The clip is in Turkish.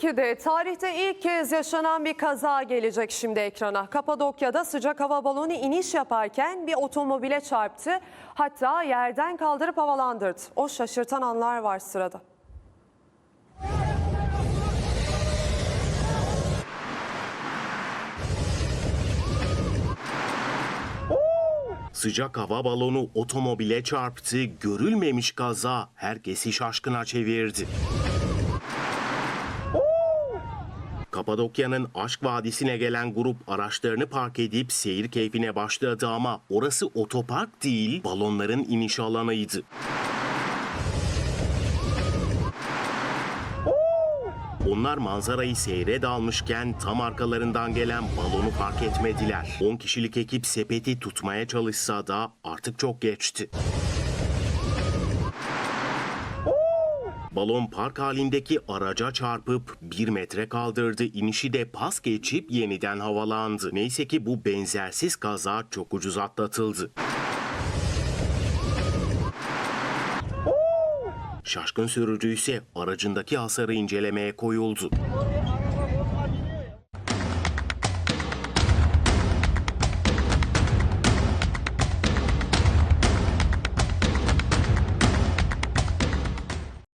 Peki tarihte ilk kez yaşanan bir kaza gelecek şimdi ekrana. Kapadokya'da sıcak hava balonu iniş yaparken bir otomobile çarptı. Hatta yerden kaldırıp havalandırdı. O şaşırtan anlar var sırada. Sıcak hava balonu otomobile çarptı, görülmemiş kaza herkesi şaşkına çevirdi. Kapadokya'nın Aşk Vadisi'ne gelen grup araçlarını park edip seyir keyfine başladı ama orası otopark değil, balonların iniş alanıydı. Onlar manzarayı seyre dalmışken tam arkalarından gelen balonu fark etmediler. 10 kişilik ekip sepeti tutmaya çalışsa da artık çok geçti. Balon park halindeki araca çarpıp bir metre kaldırdı. İnişi de pas geçip yeniden havalandı. Neyse ki bu benzersiz kaza çok ucuz atlatıldı. Şaşkın sürücü ise aracındaki hasarı incelemeye koyuldu.